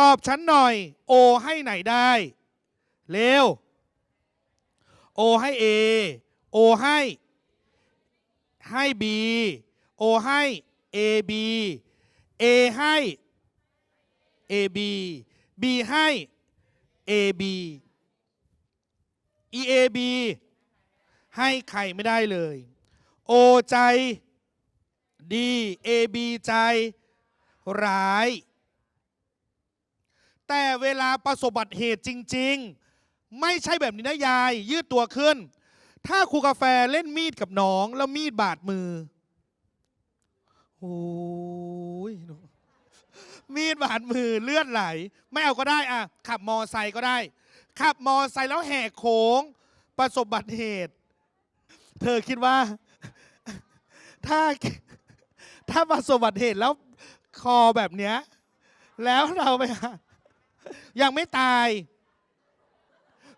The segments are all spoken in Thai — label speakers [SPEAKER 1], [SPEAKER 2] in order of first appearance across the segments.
[SPEAKER 1] ตอบฉันหน่อย O ให้ไหนได้ เร็ว O ให้ A O ให้ให้ B O ให้ AB A ให้ AB B ให้ AB EAB ให้ใครไม่ได้เลย O ใจดี AB ใจร้าย แต่เวลาประสบอุบัติเหตุจริง ๆ ไม่ใช่แบบนี้นะยาย ยืดตัวขึ้น ถ้าครูกาแฟเล่นมีดกับน้อง แล้วมีดบาดมือโอ้ยมีดบาดมือเลือดไหล ไม่เอาก็ได้อะ ขับมอไซค์ก็ได้ ขับมอไซค์แล้วแหกโค้ง ประสบอุบัติเหตุ เธอคิดว่า ถ้าถ้าประสบอุบัติเหตุแล้วคอแบบเนี้ย แล้วเราไปหา ยังไม่ตาย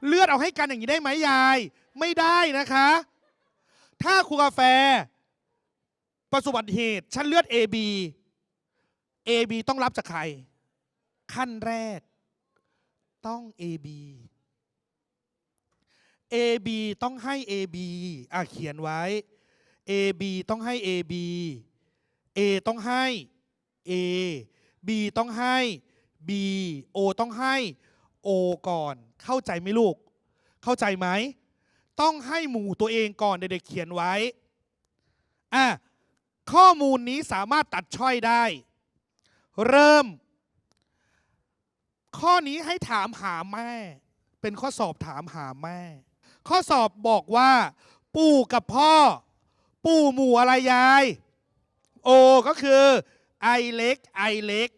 [SPEAKER 1] เลือดเอาให้กันอย่างนี้ได้ไหมยาย ไม่ได้นะคะ ถ้าครูกาแฟ ประสบอุบัติเหตุ ชั้นเลือด AB AB ต้องรับจากใคร ขั้นแรก ต้อง AB AB ต้องให้ AB อะเขียนไว้ AB ต้องให้ AB A ต้องให้ A B ต้องให้ B O ต้องให้ O ก่อน เข้าใจไหมลูก เข้าใจไหม ต้องให้หมู่ตัวเองก่อนเด็กๆเขียนไว้อะข้อมูลนี้สามารถตัดช่อยได้ เริ่ม ข้อนี้ให้ถามหาแม่ เป็นข้อสอบถามหาแม่ ข้อสอบบอกว่า ปู่กับพ่อ ปู่หมู่อะไรยาย โอก็คือไอเล็กไอเล็ก